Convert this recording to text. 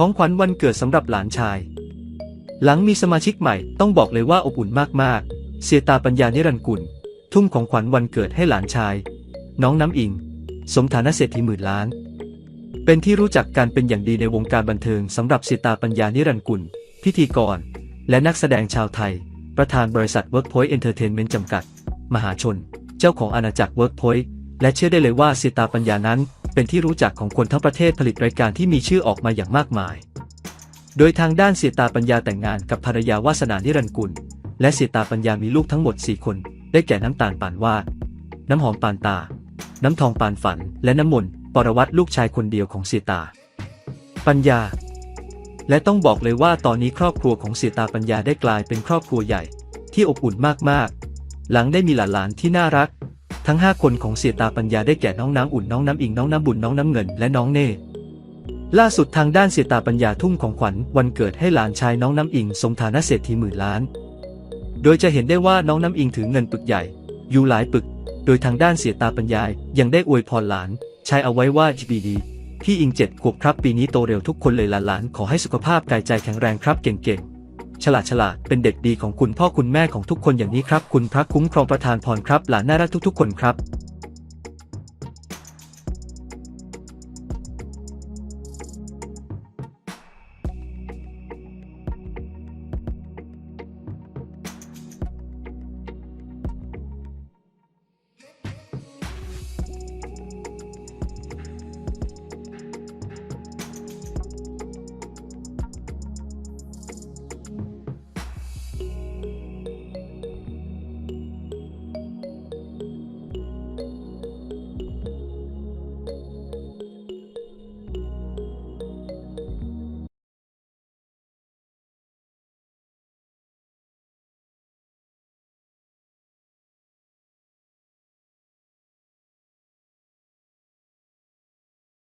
ของขวัญวันเกิดสำหรับหลานชาย หลังมีสมาชิกใหม่ต้องบอกเลยว่าอบอุ่นมากๆ เสียตาปัญญานิรันกุล ทุ่มของขวัญวันเกิดให้หลานชาย น้องน้ำอิง สมฐานะเศรษฐีหมื่นล้าน เป็นที่รู้จักการเป็นอย่างดีในวงการบันเทิงสำหรับเสียตาปัญญานิรันกุล พิธีกร และนักแสดงชาวไทย ประธานบริษัท Workpoint Entertainment จำกัด มหาชน เจ้าของอาณาจักร Workpoint และเชื่อได้เลยว่าเสียตาปัญญานั้น เป็นที่รู้จักของคนทั้งประเทศผลิตรายการที่มีชื่อออกมาอย่างมากมาย โดยทางด้านเสียตาปัญญาแต่งงานกับภรรยาวาสนานิรันกุล และเสียตาปัญญามีลูกทั้งหมด 4 คน ได้แก่น้ำตาลปานวาด น้ำหอมปานตา น้ำทองปานฝัน และน้ำมนต์ปรวัตลูกชายคนเดียวของเสียตา ปัญญา และต้องบอกเลยว่าตอนนี้ครอบครัวของเสียตาปัญญาได้กลายเป็นครอบครัวใหญ่ ที่อบอุ่นมากๆ หลังได้มีหลานๆที่น่ารัก ทั้ง 5 คนของเสียตาปัญญาได้แก่น้องน้ำอุ่นน้องน้ำอิงน้องน้ำบุญน้องน้ำเงินและน้องเน่ล่าสุดทางด้านเสียตาปัญญาทุ่มของขวัญวันเกิดให้หลานชายน้องน้ำอิงสมฐานะเศรษฐีหมื่นล้าน โดยจะเห็นได้ว่าน้องน้ำอิงถือเงินปึกใหญ่ อยู่หลายปึก โดยทางด้านเสียตาปัญญายังได้อวยพรหลานชายเอาไว้ว่าจีดีพี่อิงเจ็ดขวบครับปีนี้โตเร็วทุกคนเลยหลานๆขอให้สุขภาพกายใจแข็งแรงครับเก่งๆ ฉลาดฉลาดเป็นเด็กดีของคุณพ่อคุณแม่ของทุกคนอย่างนี้ครับ คุณพระคุ้มครองประทานพรครับ หลานน่ารักทุกๆ คนครับ